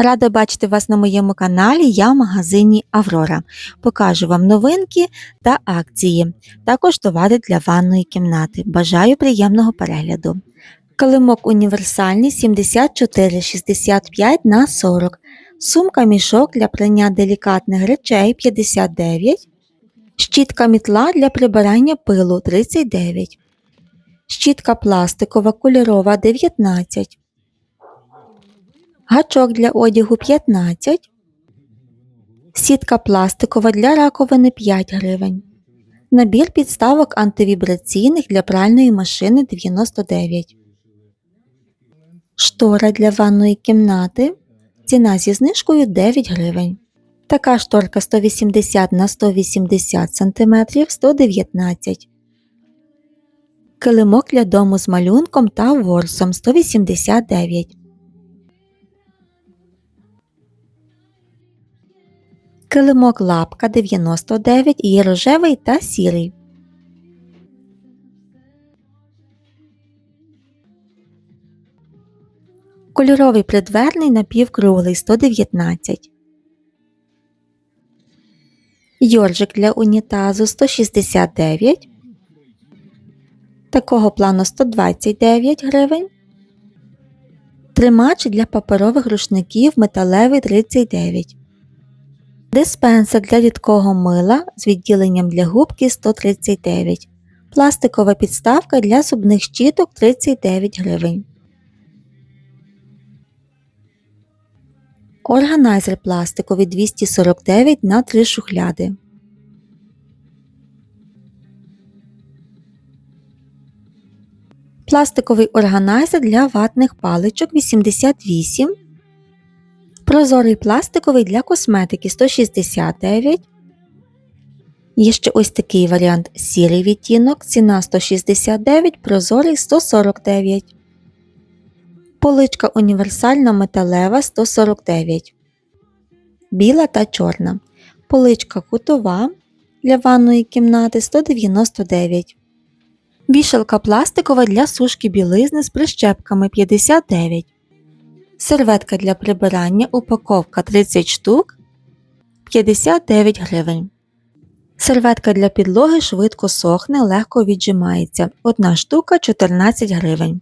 Рада бачити вас на моєму каналі. Я в магазині Аврора. Покажу вам новинки та акції, також товари для ванної кімнати. Бажаю приємного перегляду. Килимок універсальний 74,65 на 40. Сумка мішок для прання делікатних речей 59. Щітка мітла для прибирання пилу 39. Щітка пластикова кольорова 19. Гачок для одягу 15. Сітка пластикова для раковини 5 гривень. Набір підставок антивібраційних для пральної машини 99. Штора для ванної кімнати. Ціна зі знижкою 9 гривень. Така шторка 180 на 180 см 119 Килимок для дому з малюнком та ворсом 189 Килимок лапка 99 є рожевий та сірий. Кольоровий придверний напівкруглий 119 Йоржик для унітазу 169 Такого плану 129 гривень. Тримач для паперових рушників металевий 39 Диспенсер для рідкого мила з відділенням для губки 139 Пластикова підставка для зубних щіток 39 гривень. Органайзер пластиковий 249 на 3 шухляди. Пластиковий органайзер для ватних паличок 88. Прозорий пластиковий для косметики 169. Є ще ось такий варіант сірий відтінок, ціна 169, прозорий 149. Поличка універсальна металева 149. Біла та чорна. Поличка кутова для ванної кімнати 199. Вішалка пластикова для сушки білизни з прищепками 59. Серветка для прибирання упаковка 30 штук 59 гривень. Серветка для підлоги швидко сохне, легко віджимається. Одна штука 14 гривень.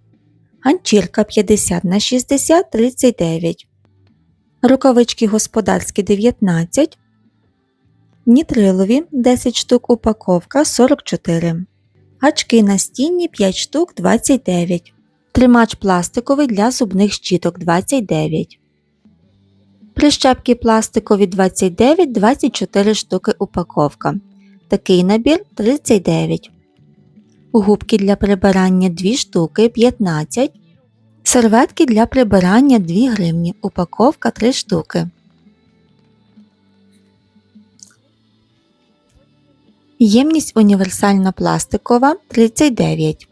Ганчірка 50 на 60 39. Рукавички господарські 19. Нітрилові 10 штук упаковка 44. Гачки настінні 5 штук 29. Тримач пластиковий для зубних щіток 29. Прищепки пластикові 29 24 штуки упаковка. Такий набір 39. Губки для прибирання 2 штуки 15. Серветки для прибирання 2 гривні. Упаковка 3 штуки. Ємність універсальна пластикова 39.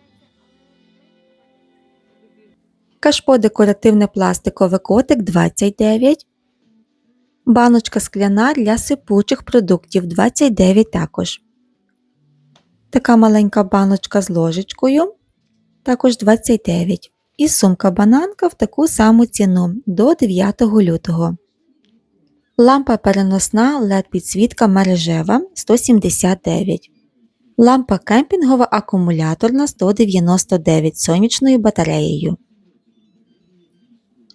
Кашпо декоративне пластикове котик 29. Баночка скляна для сипучих продуктів 29 також. Така маленька баночка з ложечкою також 29. І сумка бананка в таку саму ціну до 9 лютого. Лампа переносна LED підсвітка мережева 179. Лампа кемпінгова акумуляторна 199 сонячною батареєю.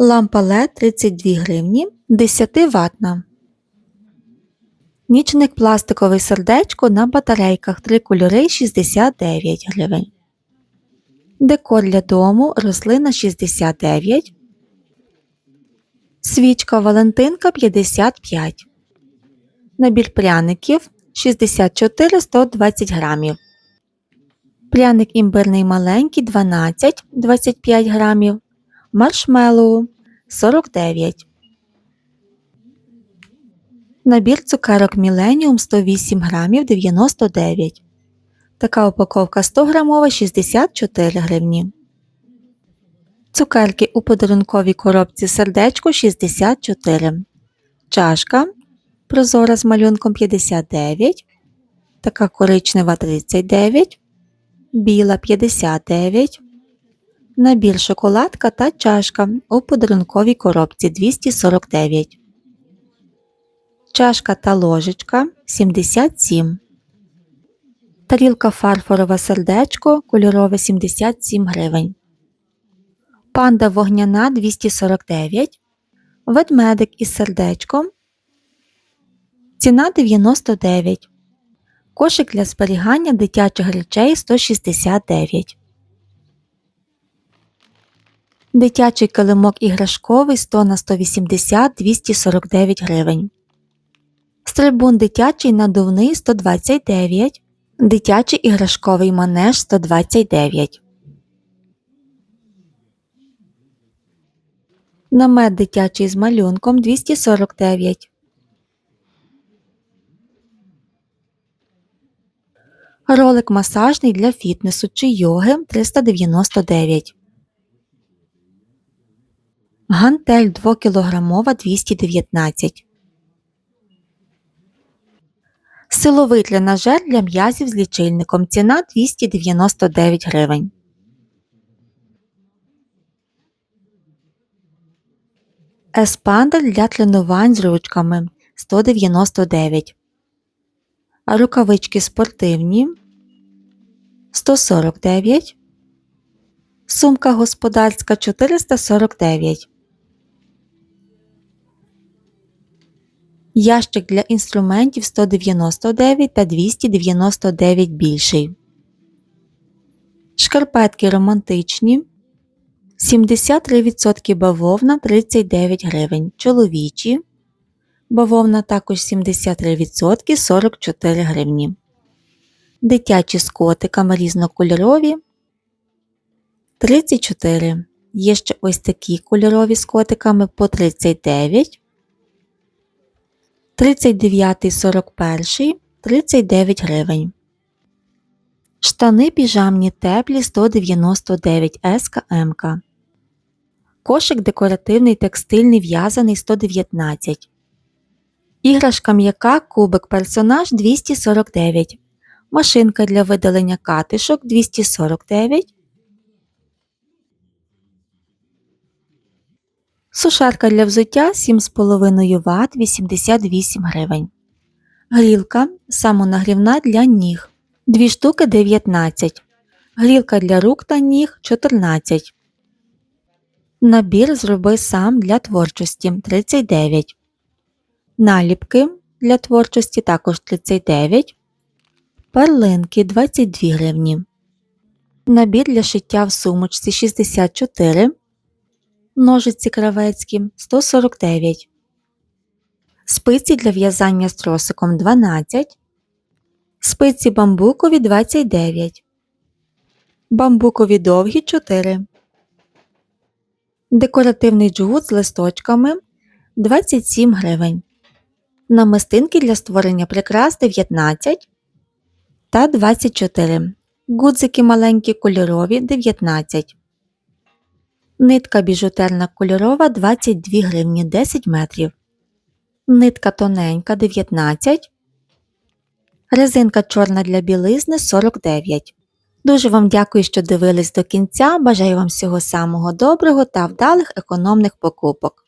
Лампа LED 32 гривні 10 ватна. Нічник пластиковий сердечко на батарейках 3 кольори 69 гривень. Декор для дому рослина 69. Свічка Валентинка 55. Набір пряників 64 120 грамів. Пряник імбирний маленький 12 25 грамів. Маршмеллоу 49. Набір цукерок Millennium 108 грамів 99. Така упаковка 100 грамова 64 гривні. Цукерки у подарунковій коробці сердечко 64. Чашка прозора з малюнком 59. Така коричнева 39. Біла 59. Набір шоколадка та чашка у подарунковій коробці 249. Чашка та ложечка 77. Тарілка фарфорове сердечко кольорове 77 гривень. Панда вогняна 249. Ведмедик із сердечком. Ціна 99. Кошик для зберігання дитячих речей 169. Дитячий килимок іграшковий 100 на 180 249 гривень. Стрибун дитячий надувний 129. Дитячий іграшковий манеж 129. Намет дитячий з малюнком 249. Ролик масажний для фітнесу чи йоги 399. Гантель 2 кг 219. Силовий тренажер для м'язів з лічильником. Ціна 299 гривень. Еспандер для тренувань з ручками 199. Рукавички спортивні 149. Сумка господарська 449. Ящик для інструментів 199 та 299 більший. Шкарпетки романтичні 73% бавовна 39 гривень. Чоловічі. Бавовна також 73% 44 гривні. Дитячі з котиками різнокольорові 34. Є ще ось такі кольорові з котиками по 39. 39 41 39 гривень. Штани піжамні теплі 199 СК МК. Кошик декоративний текстильний в'язаний 119. Іграшка м'яка кубик персонаж 249. Машинка для видалення катишок 249. Сушарка для взуття 7,5 Вт 88 гривень. Грілка самонагрівна для ніг 2 штуки 19. Грілка для рук та ніг 14. Набір зроби сам для творчості 39. Наліпки для творчості також 39. Перлинки 22 гривні. Набір для шиття в сумочці 64. Ножиці кравецькі 149. Спиці для в'язання з тросиком 12. Спиці бамбукові 29. Бамбукові довгі 4. Декоративний джгут з листочками 27 гривень. Намистинки для створення прикрас 19 та 24. Гудзики маленькі кольорові 19. Нитка біжутерна кольорова 22 гривні 10 метрів. Нитка тоненька 19. Резинка чорна для білизни 49. Дуже вам дякую, що дивились до кінця. Бажаю вам всього самого доброго та вдалих економних покупок.